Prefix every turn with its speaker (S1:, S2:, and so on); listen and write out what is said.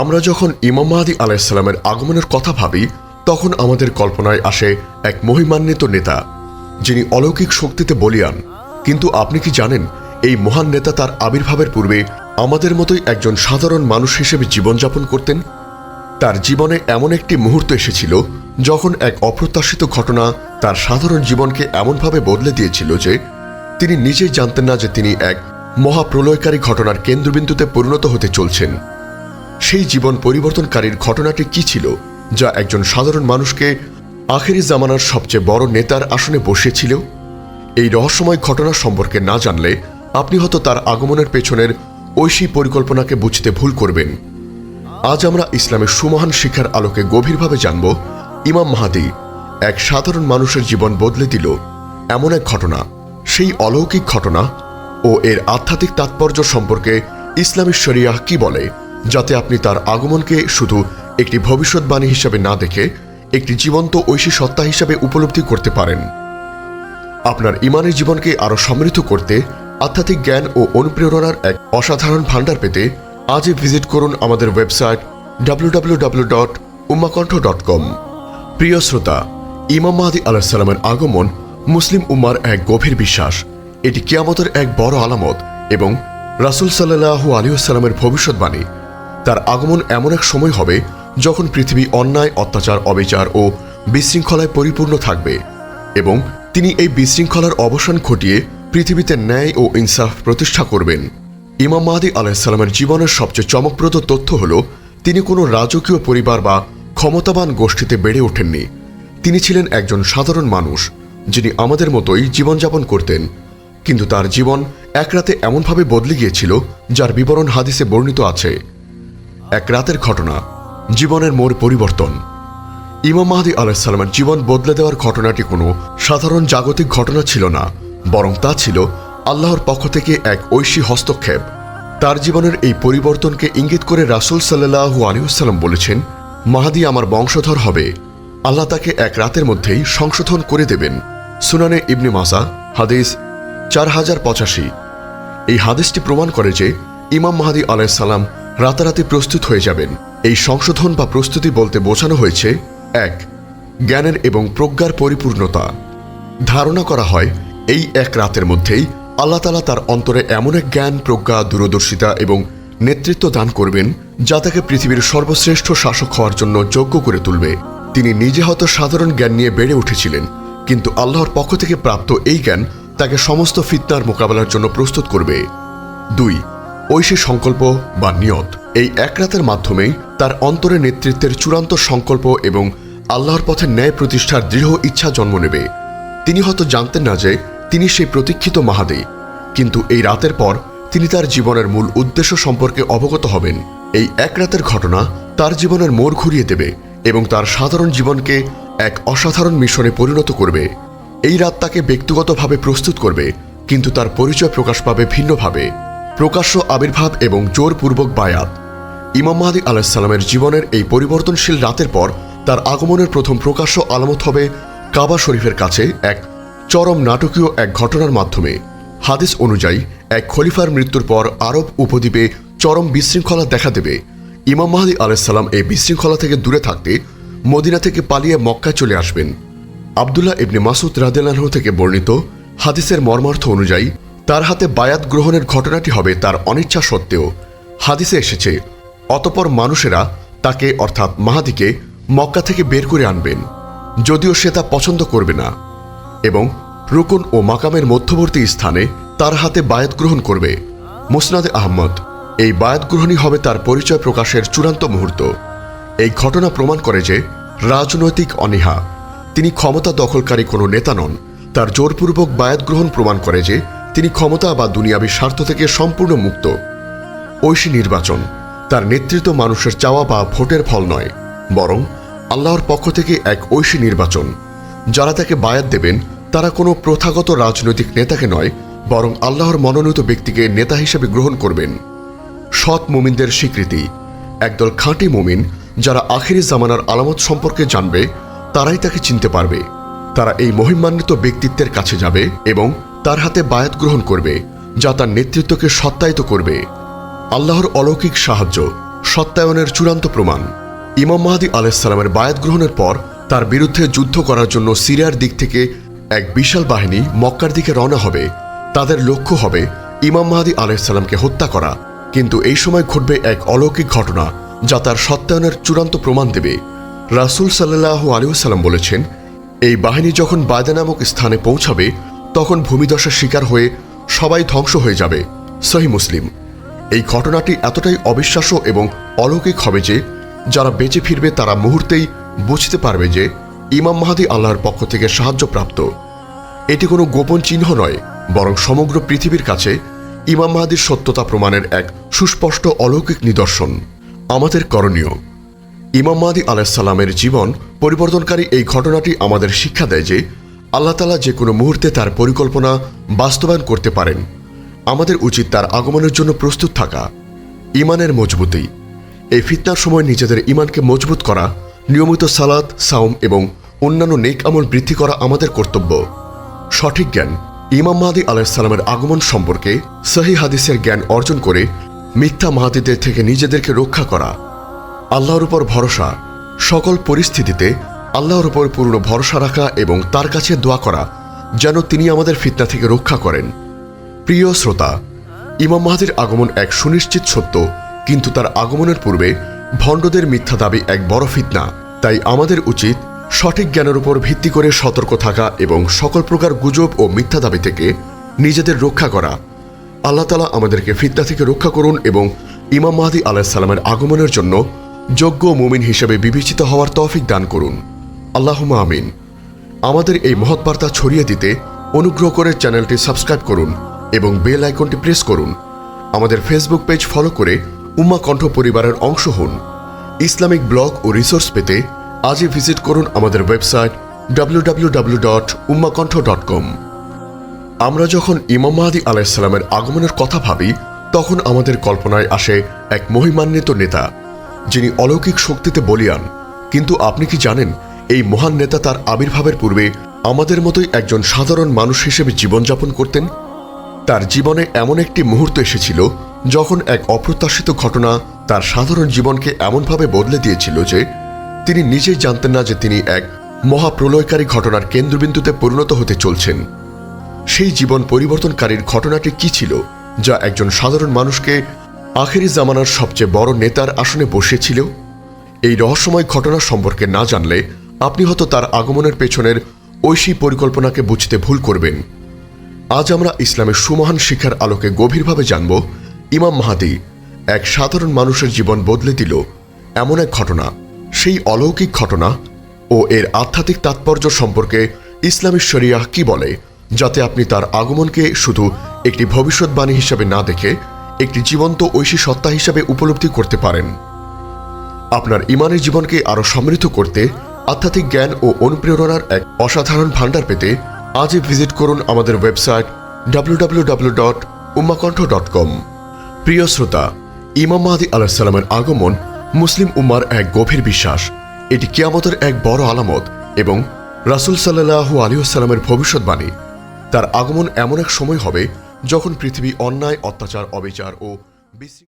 S1: আমরা যখন ইমাম মাহাদি আলাইসাল্লামের আগমনের কথা ভাবি, তখন আমাদের কল্পনায় আসে এক মহিমান্বিত নেতা, যিনি অলৌকিক শক্তিতে বলিয়ান। কিন্তু আপনি কি জানেন, এই মহান নেতা তার আবির্ভাবের পূর্বে আমাদের মতোই একজন সাধারণ মানুষ হিসেবে জীবনযাপন করতেন? তার জীবনে এমন একটি মুহূর্ত এসেছিল, যখন এক অপ্রত্যাশিত ঘটনা তার সাধারণ জীবনকে এমনভাবে বদলে দিয়েছিল যে, তিনি নিজেই জানতেন না যে তিনি এক মহাপ্রলয়কারী ঘটনার কেন্দ্রবিন্দুতে পরিণত হতে চলছেন। সেই জীবন পরিবর্তনকারীর ঘটনাটি কি ছিল, যা একজন সাধারণ মানুষকে আখেরি জামানার সবচেয়ে বড় নেতার আসনে বসেছিল? এই রহস্যময় ঘটনা সম্পর্কে না জানলে আপনি হয়তো তার আগমনের পেছনের ঐশী পরিকল্পনাকে বুঝতে ভুল করবেন। আজ আমরা ইসলামের সুমহান শিক্ষার আলোকে গভীরভাবে জানব, ইমাম মাহাদি এক সাধারণ মানুষের জীবন বদলে দিল এমন এক ঘটনা। সেই অলৌকিক ঘটনা ও এর আধ্যাত্মিক তাৎপর্য সম্পর্কে ইসলামী শরিয়াহ কি বলে? যাতে আপনি তার আগমনকে শুধু একটি ভবিষ্যৎবাণী হিসাবে না দেখে একটি জীবন্ত ঐশী সত্তা হিসাবে উপলব্ধি করতে পারেন। আপনার ইমানের জীবনকে আরও সমৃদ্ধ করতে আধ্যাত্মিক জ্ঞান ও অনুপ্রেরণার এক অসাধারণ ভাণ্ডার পেতে আজই ভিজিট করুন আমাদের website W W W dot dot com প্রিয় শ্রোতা, ইমাম মাহাদি আলাহিসাল্লামের আগমন মুসলিম উম্মার এক গভীর বিশ্বাস। এটি কিয়ামতের এক বড় আলামত এবং রাসুল সাল্লাহু আলিউসাল্লামের ভবিষ্যৎবাণী। তার আগমন এমন এক সময় হবে যখন পৃথিবী অন্যায়, অত্যাচার, অবিচার ও বিশৃঙ্খলায় পরিপূর্ণ থাকবে এবং তিনি এই বিশৃঙ্খলার অবসান ঘটিয়ে পৃথিবীতে ন্যায় ও ইনসাফ প্রতিষ্ঠা করবেন। ইমাম মাহাদি আলাহিসাল্লামের জীবনের সবচেয়ে চমকপ্রদ তথ্য হল, তিনি কোনো রাজকীয় পরিবার বা ক্ষমতাবান গোষ্ঠীতে বেড়ে ওঠেননি। তিনি ছিলেন একজন সাধারণ মানুষ, যিনি আমাদের মতোই জীবনযাপন করতেন। কিন্তু তার জীবন এক রাতে এমনভাবে বদলে গিয়েছিল, যার বিবরণ হাদিসে বর্ণিত আছে। এক রাতের ঘটনা, জীবনের মোড় পরিবর্তন। ইমাম মাহাদি আলাহিসাল্লামের জীবন বদলে দেওয়ার ঘটনাটি কোনো সাধারণ জাগতিক ঘটনা ছিল না, বরং তা ছিল আল্লাহর পক্ষ থেকে এক ঐশী হস্তক্ষেপ। তার জীবনের এই পরিবর্তনকে ইঙ্গিত করে রাসুল সাল্লাহু আলিউসাল্লাম বলেছেন, মাহাদি আমার বংশধর হবে। আল্লাহ তাকে এক রাতের মধ্যেই সংশোধন করে দেবেন। সুনানে ইবনে মাসা হাদিস চার হাজার পঁচাশি। এই হাদিসটি প্রমাণ করে যে ইমাম মাহাদি আলাইসাল্লাম রাতারাতি প্রস্তুত হয়ে যাবেন। এই সংশোধন বা প্রস্তুতি বলতে বোঝানো হয়েছে, এক, জ্ঞানের এবং প্রজ্ঞার পরিপূর্ণতা। ধারণা করা হয়, এই এক রাতের মধ্যেই আল্লাহ তালা তার অন্তরে এমন এক জ্ঞান, প্রজ্ঞা, দূরদর্শিতা এবং নেতৃত্ব দান করবেন, যা তাকে পৃথিবীর সর্বশ্রেষ্ঠ শাসক হওয়ার জন্য যোগ্য করে তুলবে। তিনি নিজে হয়তো সাধারণ জ্ঞান নিয়ে বেড়ে উঠেছিলেন, কিন্তু আল্লাহর পক্ষ থেকে প্রাপ্ত এই জ্ঞান তাকে সমস্ত ফিতনার মোকাবেলার জন্য প্রস্তুত করবে। দুই ঐশী সংকল্প বা নিয়ত এই এক রাতের মাধ্যমেই তার অন্তরে নেতৃত্বের চূড়ান্ত সংকল্প এবং আল্লাহর পথে ন্যায় প্রতিষ্ঠার দৃঢ় ইচ্ছা জন্ম নেবে। তিনি হয়তো জানতেন না যে তিনি সেই প্রতীক্ষিত মাহাদে, কিন্তু এই রাতের পর তিনি তার জীবনের মূল উদ্দেশ্য সম্পর্কে অবগত হবেন। এই এক রাতের ঘটনা তার জীবনের মোড় ঘুরিয়ে দেবে এবং তার সাধারণ জীবনকে এক অসাধারণ মিশনে পরিণত করবে। এই রাত তাকে ব্যক্তিগতভাবে প্রস্তুত করবে, কিন্তু তার পরিচয় প্রকাশ পাবে ভিন্নভাবে। প্রকাশ্য আবির্ভাব এবং জোরপূর্বক বায়াত। ইমাম মাহাদি আলাহিসাল্লামের জীবনের এই পরিবর্তনশীল রাতের পর তার আগমনের প্রথম প্রকাশ্য আলামত হবে কাবা শরীফের কাছে এক চরম নাটকীয় এক ঘটনার মাধ্যমে। হাদিস অনুযায়ী, এক খলিফার মৃত্যুর পর আরব উপদ্বীপে চরম বিশৃঙ্খলা দেখা দেবে। ইমাম মাহাদি আলাইসাল্লাম এই বিশৃঙ্খলা থেকে দূরে থাকতে মদিনা থেকে পালিয়ে মক্কায় চলে আসবেন। আবদুল্লাহ ইবনে মাসুদ রাদেলাহ থেকে বর্ণিত হাদিসের মর্মার্থ অনুযায়ী তার হাতে বায়াত গ্রহণের ঘটনাটি হবে তার অনিচ্ছা সত্ত্বেও। হাদিসে এসেছে, অতপর মানুষেরা তাকে, অর্থাৎ মাহাদিকে, মক্কা থেকে বের করে আনবেন, যদিও সে তা পছন্দ করবে না এবং রুকুন ও মাকামের মধ্যবর্তী স্থানে তার হাতে বায়াত গ্রহণ করবে। মুসনাদে আহমদ, এই বায়াত গ্রহণই হবে তার পরিচয় প্রকাশের চূড়ান্ত মুহূর্ত। এই ঘটনা প্রমাণ করে যে রাজনৈতিক অনীহা। তিনি ক্ষমতা দখলকারী কোনো নেতা নন, তার জোরপূর্বক বায়াত গ্রহণ প্রমাণ করে যে তিনি ক্ষমতা বা দুনিয়াবী স্বার্থ থেকে সম্পূর্ণ মুক্ত। ঐশী নির্বাচন তার নেতৃত্ব মানুষের চাওয়া বা ভোটের ফল নয়, বরং আল্লাহর পক্ষ থেকে এক ঐশী নির্বাচন। যারা তাকে বায়াত দেবেন, তারা কোনো প্রথাগত রাজনৈতিক নেতাকে নয়, বরং আল্লাহর মনোনীত ব্যক্তিকে নেতা হিসেবে গ্রহণ করবেন। সৎ মুমিনদের স্বীকৃতি। একদল খাঁটি মুমিন যারা আখিরি জামানার আলামত সম্পর্কে জানবে, তারাই তাকে চিনতে পারবে। তারা এই মহিমান্বিত ব্যক্তিত্বের কাছে যাবে এবং তার হাতে বায়াত গ্রহণ করবে, যা তার নেতৃত্বকে সত্যায়িত করবে। আল্লাহর অলৌকিক সাহায্য, সত্যায়নের চূড়ান্ত প্রমাণ। ইমাম মাহাদি আলাইসাল্লামের বায়াত গ্রহণের পর তার বিরুদ্ধে যুদ্ধ করার জন্য সিরিয়ার দিক থেকে এক বিশাল বাহিনী মক্কার দিকে রওনা হবে। তাদের লক্ষ্য হবে ইমাম মাহাদি আলাইসাল্লামকে হত্যা করা। কিন্তু এই সময় ঘটবে এক অলৌকিক ঘটনা, যা তার সত্যায়নের চূড়ান্ত প্রমাণ দেবে। রাসুল সাল্লাহ আলিউসাল্লাম বলেছেন, এই বাহিনী যখন বায়দা নামক স্থানে পৌঁছাবে তখন ভূমিদশার শিকার হয়ে সবাই ধ্বংস হয়ে যাবে, সহি মুসলিম। এই ঘটনাটি এতটাই অবিশ্বাস্য এবং অলৌকিক হবে যে, যারা বেঁচে ফিরবে তারা মুহূর্তেই বুঝতে পারবে যে, ইমাম মাহাদি আল্লাহর পক্ষ থেকে সাহায্যপ্রাপ্ত। এটি কোনো গোপন চিহ্ন নয়, বরং সমগ্র পৃথিবীর কাছে ইমাম মাহাদির সত্যতা প্রমাণের এক সুস্পষ্ট অলৌকিক নিদর্শন। আমাদের করণীয়। ইমাম মাহাদি আলাহিসাল্লামের জীবন পরিবর্তনকারী এই ঘটনাটি আমাদের শিক্ষা দেয় যে আল্লাহ তালা যে কোনো মুহূর্তে তার পরিকল্পনা বাস্তবায়ন করতে পারেন। আমাদের উচিত তার আগমনের জন্য প্রস্তুত থাকা ইমানের মজবুতি। এই ফিতনার সময় নিজেদের ইমানকে মজবুত করা, নিয়মিত সালাদ সাউম এবং অন্যান্য নেক আমল বৃদ্ধি করা আমাদের কর্তব্য। সঠিক জ্ঞান ইমাম মাহাদি আলাহিসাল্লামের আগমন সম্পর্কে সহি হাদিসের জ্ঞান অর্জন করে মিথ্যা মাহাদিদের থেকে নিজেদেরকে রক্ষা করা। আল্লাহর উপর ভরসা, সকল পরিস্থিতিতে আল্লাহর উপর পূর্ণ ভরসা রাখা এবং তার কাছে দোয়া করা, যেন তিনি আমাদের ফিতনা থেকে রক্ষা করেন। প্রিয় শ্রোতা, ইমাম মাহাদির আগমন এক সুনিশ্চিত সত্য, কিন্তু তার আগমনের পূর্বে ভণ্ডদের মিথ্যা দাবি এক বড় ফিতনা। তাই আমাদের উচিত সঠিক জ্ঞানের উপর ভিত্তি করে সতর্ক থাকা এবং সকল প্রকার গুজব ও মিথ্যা দাবি থেকে নিজেদের রক্ষা করা। আল্লাহ তালা আমাদেরকে ফিতনা থেকে রক্ষা করুন এবং ইমাম মাহাদি আলাহিসাল্লামের আগমনের জন্য যোগ্য মুমিন হিসেবে বিবেচিত হওয়ার তৌফিক দান করুন। আল্লাহুমা আমিন। আমাদের এই মহৎ বার্তা ছড়িয়ে দিতে অনুগ্রহ করে চ্যানেলটি সাবস্ক্রাইব করুন এবং বেল আইকনটি প্রেস করুন। আমাদের ফেসবুক পেজ ফলো করে উম্মা কণ্ঠ পরিবারের অংশ হন। ইসলামিক ব্লগ ও রিসোর্স পেতে আজই ভিজিট করুন আমাদের ওয়েবসাইট www.ummakantho.com আমরা যখন ইমাম মাহাদি আলাইসাল্লামের আগমনের কথা ভাবি, তখন আমাদের কল্পনায় আসে এক মহিমান্বিত নেতা, যিনি অলৌকিক শক্তিতে বলিয়ান। কিন্তু আপনি কি জানেন এই মহান নেতা তার আবির্ভাবের পূর্বে আমাদের মতোই একজন সাধারণ মানুষ হিসেবে জীবনযাপন করতেন। তার জীবনে এমন একটি মুহূর্ত এসেছিল যখন এক অপ্রত্যাশিত ঘটনা তার সাধারণ জীবনকে এমনভাবে বদলে দিয়েছিল যে তিনি নিজেই জানতেন না যে তিনি এক মহাপ্রলয়কারী ঘটনার কেন্দ্রবিন্দুতে পরিণত হতে চলছেন। সেই জীবন পরিবর্তনকারীর ঘটনাটি কি ছিল যা একজন সাধারণ মানুষকে আখেরি জামানার সবচেয়ে বড় নেতার আসনে বসিয়েছিল? এই রহস্যময় ঘটনা সম্পর্কে না জানলে আপনি হয়তো তার আগমনের পেছনের ঐশী পরিকল্পনাকে বুঝতে ভুল করবেন। আজ আমরা ইসলামের সুমহান শিক্ষার আলোকে গভীরভাবে জানব, ইমাম মাহাদি এক সাধারণ মানুষের জীবন বদলে দিল এমন এক ঘটনা। সেই অলৌকিক ঘটনা ও এর আধ্যাত্মিক তাৎপর্য সম্পর্কে ইসলামী শরিয়াহ কি বলে, যাতে আপনি তার আগমনকে শুধু একটি ভবিষ্যৎবাণী হিসাবে না দেখে একটি জীবন্ত ঐশী সত্তা হিসাবে উপলব্ধি করতে পারেন। আপনার ইমানের জীবনকে আরও সমৃদ্ধ করতে আধ্যাত্মিক জ্ঞান ও অনুপ্রেরণার এক অসাধারণ ভাণ্ডার পেতে আজই ভিজিট করুন আমাদের ওয়েবসাইট www.ummakantho.com প্রিয় শ্রোতা, ইমাম মাহাদি আলাহিসাল্লামের আগমন মুসলিম উম্মার এক গভীর বিশ্বাস। এটি কিয়ামতের এক বড় আলামত এবং রাসুল সাল্লাহু আলিউসাল্লামের ভবিষ্যৎবাণী। তার আগমন এমন এক সময় হবে যখন পৃথিবী অন্যায়, অত্যাচার, অবিচার ও বিশৃঙ্খলা